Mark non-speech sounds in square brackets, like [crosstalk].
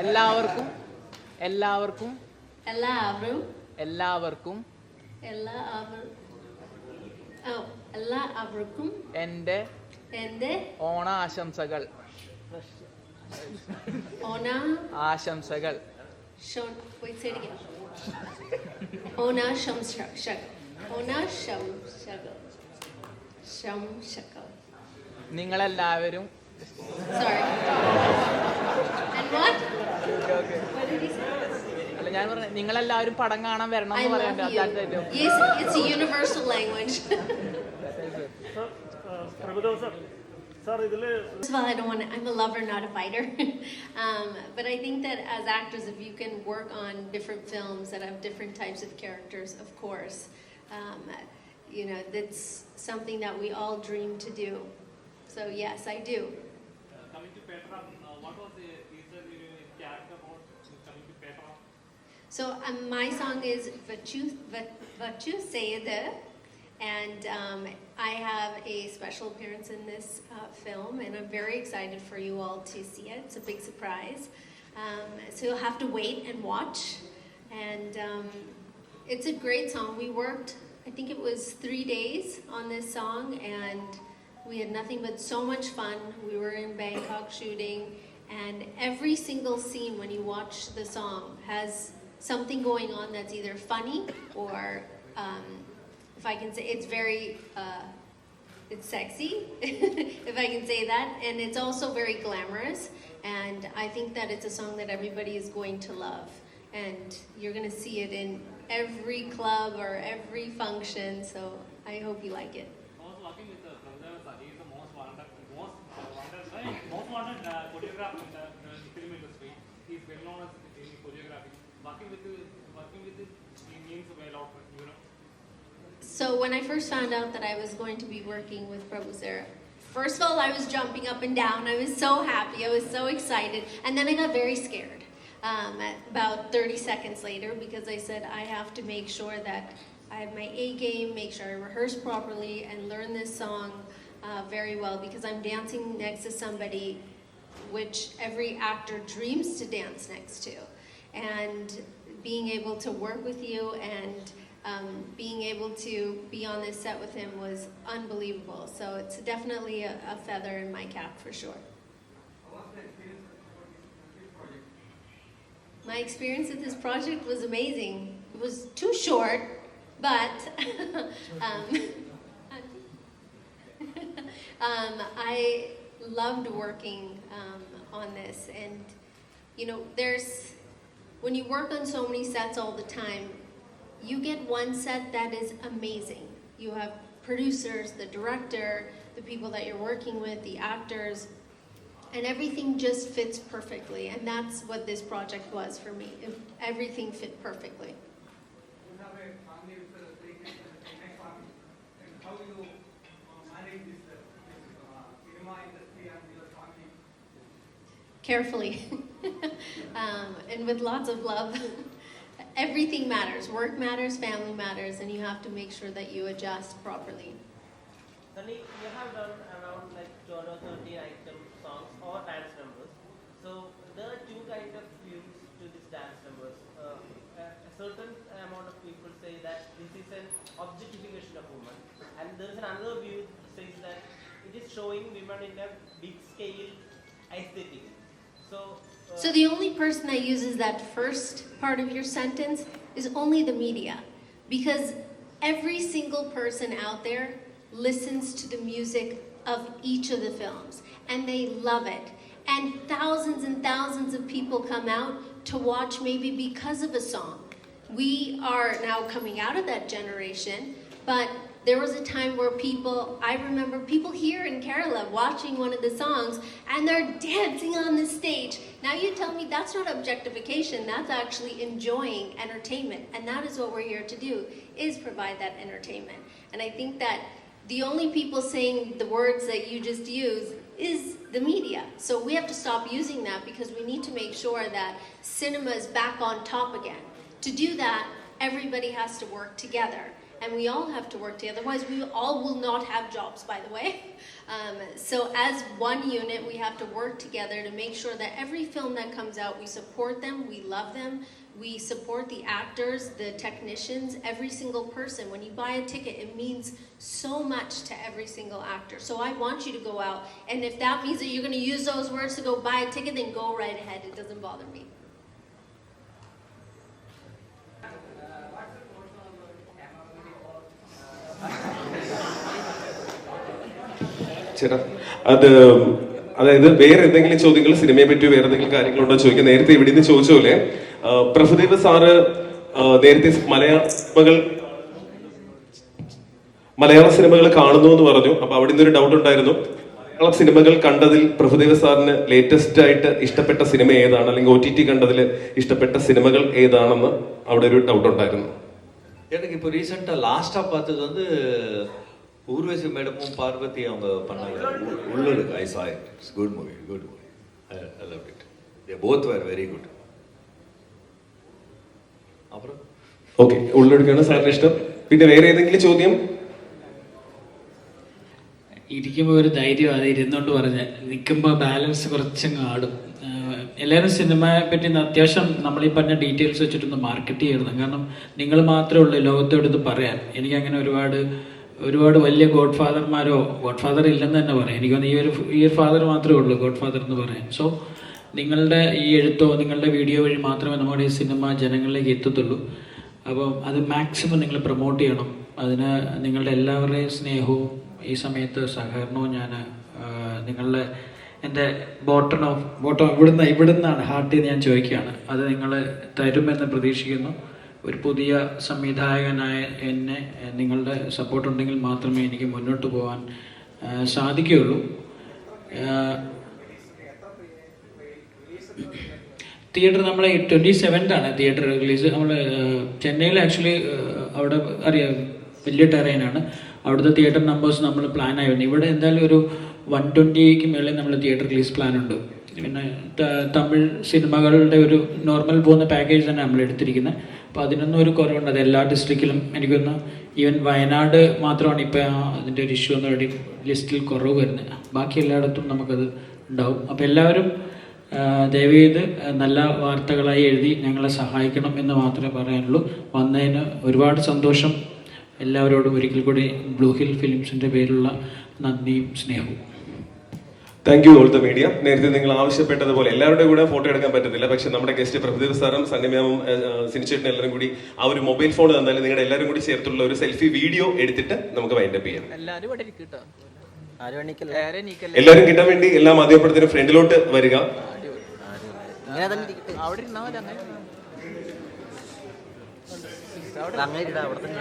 എല്ലാവർക്കും എല്ലാവർക്കും എല്ലാവരും എല്ലാവർക്കും എല്ലാവർക്കും എന്റെ എന്റെ ഓണാശംസകൾ. ഓണ ആശംസകൾ. നിങ്ങളെല്ലാവരും സോറി And what? അല്ല ഞാൻ പറഞ്ഞ നിങ്ങളെല്ലാവരും പടം കാണാൻ വരണം I എന്ന് love പറയാൻ you yes it's a universal language sir Prabhudev sir sir ഇതിൽ First of all, I don't want to, I'm a lover, not a fighter. [laughs] um, but I think that as actors, if you can work on different films that have different types of characters, of course, um, you know, that's something that we all dream to do. So, yes, I do. coming to Petra, uh, what was the So, um, my song is Vachu, Va- Vachu. And um, I have a special appearance in this uh, film, and I'm very excited for you all to see it. It's a big surprise. Um, so you'll have to wait and watch. And um, it's a great song. We worked, I think it was three days on this song, and we had nothing but so much fun. We were in Bangkok shooting, and every single scene when you watch the song has something going on that's either funny or, um, if I can say, it's very, uh, it's sexy, [laughs] if I can say that, and it's also very glamorous. And I think that it's a song that everybody is going to love, and you're going to see it in every club or every function. So I hope you like it. I was working with uh, Prabhudev sir. He is the most wanted, most uh, wanted, uh, most wanted uh, choreographer in the uh, film industry. He is well known as in choreography. Working with working with he means you know. So when I first found out that I was going to be working with Prabhu Sara, first of all, I was jumping up and down. I was so happy. I was so excited. And then I got very scared um, about 30 seconds later because I said, I have to make sure that I have my A game, make sure I rehearse properly, and learn this song uh, very well because I'm dancing next to somebody which every actor dreams to dance next to. And being able to work with you and um, being able to be on this set with him was unbelievable. So it's definitely a, a feather in my cap for sure. My experience with this project was amazing. It was too short, but [laughs] um, [laughs] um, I loved working um, on this. And, you know, there's, when you work on so many sets all the time, you get one set that is amazing. You have producers, the director, the people that you're working with, the actors, and everything just fits perfectly. And that's what this project was for me. Everything fit perfectly. Carefully [laughs] [laughs] um, and with lots of love. [laughs] Everything matters. Work matters, family matters, and you have to make sure that you adjust properly. Sunny, you have done around like 12 or 13 item songs or dance numbers. So there are two kind of views to this dance numbers. Uh, a, a certain amount of people say that this is an objectification of women, and there is another view that says that it is showing women in a big scale aesthetic. So. So the only person that uses that first part of your sentence is only the media. Because every single person out there listens to the music of each of the films and they love it. And thousands and thousands of people come out to watch maybe because of a song. We are now coming out of that generation, but there was a time where people, I remember people here in Kerala watching one of the songs and they're dancing on the stage. Now you tell me that's not objectification, that's actually enjoying entertainment. And that is what we're here to do, is provide that entertainment. And I think that the only people saying the words that you just used is the media. So we have to stop using that because we need to make sure that cinema is back on top again. To do that, everybody has to work together. And we all have to work together. Otherwise, we all will not have jobs, by the way. Um, so, as one unit, we have to work together to make sure that every film that comes out, we support them, we love them, we support the actors, the technicians, every single person. When you buy a ticket, it means so much to every single actor. So, I want you to go out, and if that means that you're going to use those words to go buy a ticket, then go right ahead. It doesn't bother me. ചേട്ടാ അത് അതായത് വേറെ എന്തെങ്കിലും ചോദ്യങ്ങൾ സിനിമയെ പറ്റി വേറെ എന്തെങ്കിലും കാര്യങ്ങളുണ്ടോ ചോദിക്കാം നേരത്തെ ഇവിടെ നിന്ന് ചോദിച്ച പോലെ ആ, പ്രഭുദേവ് സാറ് ആ, നേരത്തെ മലയാള സിനിമകൾ മലയാള സിനിമകൾ കാണുന്നു എന്ന് പറഞ്ഞു അപ്പൊ അവിടെ നിന്നൊരു ഡൗട്ട് ഉണ്ടായിരുന്നു മലയാള സിനിമകൾ കണ്ടതിൽ പ്രഭുദേവ സാറിന് ലേറ്റസ്റ്റ് ആയിട്ട് ഇഷ്ടപ്പെട്ട സിനിമ ഏതാണ് അല്ലെങ്കിൽ ഒ ടി ടി കണ്ടതിൽ ഇഷ്ടപ്പെട്ട സിനിമകൾ ഏതാണെന്ന് അവിടെ ഒരു ഡൗട്ട് ഉണ്ടായിരുന്നു எனக்கு இப்போ ரீசெண்டாக லாஸ்ட்டாக பார்த்தது வந்து ஊர்வசி மேடமும் பார்வதி அவங்க பண்ணாங்க உ- உள்ளூர் I saw it it's good movie good movie I love it they both were very good அப்புறம் ഓക്കെ ഉള്ളെടുക്കാണ് സാറിന് ഇഷ്ടം പിന്നെ വേറെ ഏതെങ്കിലും ചോദ്യം ഇരിക്കുമ്പോൾ ഒരു ധൈര്യം അത് ഇരുന്നോണ്ട് പറഞ്ഞ് നിൽക്കുമ്പോൾ ബാലൻസ് കുറച്ചങ്ങ് ആടും ആഹ് എല്ലാവരും സിനിമയെ പറ്റി ഒന്ന് അത്യാവശ്യം നമ്മൾ ഈ പറഞ്ഞ ഡീറ്റെയിൽസ് വെച്ചിട്ടൊന്ന് മാർക്കറ്റ് ചെയ്യണം കാരണം നിങ്ങൾ മാത്രമേ ഉള്ളൂ ലോകത്തോട് ഇത് പറയാൻ എനിക്കങ്ങനെ ഒരുപാട് ഒരുപാട് വലിയ ഗോഡ് ഫാദർമാരോ ഗോഡ് ഫാദർ ഇല്ലെന്ന് തന്നെ പറയാം. എനിക്ക് തോന്നുന്നു ഈ ഒരു ഈ ഒരു ഫാദർ മാത്രമേ ഉള്ളൂ ഗോഡ് ഫാദർ എന്ന് പറയാൻ സോ നിങ്ങളുടെ ഈ എഴുത്തോ നിങ്ങളുടെ വീഡിയോ വഴി മാത്രമേ നമ്മുടെ ഈ സിനിമ ജനങ്ങളിലേക്ക് എത്തത്തുള്ളൂ. അപ്പം അത് മാക്സിമം നിങ്ങൾ പ്രൊമോട്ട് ചെയ്യണം. അതിന് നിങ്ങളുടെ എല്ലാവരുടെയും സ്നേഹവും ഈ സമയത്ത് സഹകരണവും ഞാൻ നിങ്ങളുടെ എന്റെ ബോട്ടൺ ഓഫ് ബോട്ടം ഇവിടുന്ന് ഇവിടുന്നാണ് ഹാർട്ടിൽ നിന്ന് ഞാൻ ചോദിക്കുകയാണ്. അത് നിങ്ങൾ തരുമെന്ന് പ്രതീക്ഷിക്കുന്നു. ഒരു പുതിയ സംവിധായകനായ എന്നെ നിങ്ങളുടെ സപ്പോർട്ട് ഉണ്ടെങ്കിൽ മാത്രമേ എനിക്ക് മുന്നോട്ട് പോകാൻ സാധിക്കുകയുള്ളൂ. തിയേറ്റർ നമ്മൾ ട്വന്റി സെവൻത്താണ് തിയേറ്റർ റിലീസ് നമ്മൾ ചെന്നൈയിൽ ആക്ച്വലി അവിടെ അറിയാം വലിയ ടെറൈനാണ് അവിടുത്തെ തിയേറ്റർ നമ്പേഴ്സ് നമ്മൾ പ്ലാൻ ആയിരുന്നു. ഇവിടെ എന്തായാലും ഒരു വൺ ട്വന്റിക്ക് മേളിൽ നമ്മൾ തിയേറ്റർ റിലീസ് പ്ലാൻ ഉണ്ട്. പിന്നെ തമിഴ് സിനിമകളുടെ ഒരു നോർമൽ പോകുന്ന പാക്കേജ് തന്നെ നമ്മൾ എടുത്തിരിക്കുന്നത് അപ്പോൾ അതിനൊന്നും ഒരു കുറവുണ്ട്. അത് എല്ലാ ഡിസ്ട്രിക്റ്റിലും എനിക്കൊന്ന് ഈവൻ വയനാട് മാത്രമാണ് ഇപ്പോൾ അതിന്റെ ഒരു ഇഷ്യൂ എന്ന് പറയുന്നത് ലിസ്റ്റിൽ കുറവ് വരുന്നത്. ബാക്കി എല്ലായിടത്തും നമുക്കത് ഉണ്ടാവും. അപ്പോൾ എല്ലാവരും ദയവ് ദയവേത് നല്ല വാർത്തകളായി എഴുതി ഞങ്ങളെ സഹായിക്കണം എന്ന് മാത്രമേ പറയാനുള്ളൂ. വന്നതിന് ഒരുപാട് സന്തോഷം. എല്ലാവരോടും ഒരിക്കൽ കൂടി ബ്ലൂ ഹിൽ ഫിലിംസിന്റെ പേരിലുള്ള നന്ദിയും സ്നേഹവും. Thank you all the media നേരത്തെ നിങ്ങൾ ആവശ്യപ്പെട്ടതുപോലെ എല്ലാവരുടെ കൂടെ ഫോട്ടോ എടുക്കാൻ പറ്റത്തില്ല. പക്ഷെ നമ്മുടെ ഗസ്റ്റ് പ്രഭുദേവ് സാറും സണ്ണിമാമും സിനിച്ചേട്ടനും എല്ലാവരും കൂടി ആ ഒരു മൊബൈൽ ഫോൺ തന്നാലും നിങ്ങളുടെ എല്ലാവരും കൂടി ചേർത്തുള്ള ഒരു സെൽഫി വീഡിയോ എടുത്തിട്ട് നമുക്ക് വൈൻഡപ്പ് ചെയ്യാം. എല്ലാവരും കിട്ടാൻ വേണ്ടി എല്ലാ മാധ്യമപ്രവർത്തകരും ഫ്രണ്ടിലോട്ട് വരിക. അവിടെ ഇരുന്നാ അവിടെ തന്നെ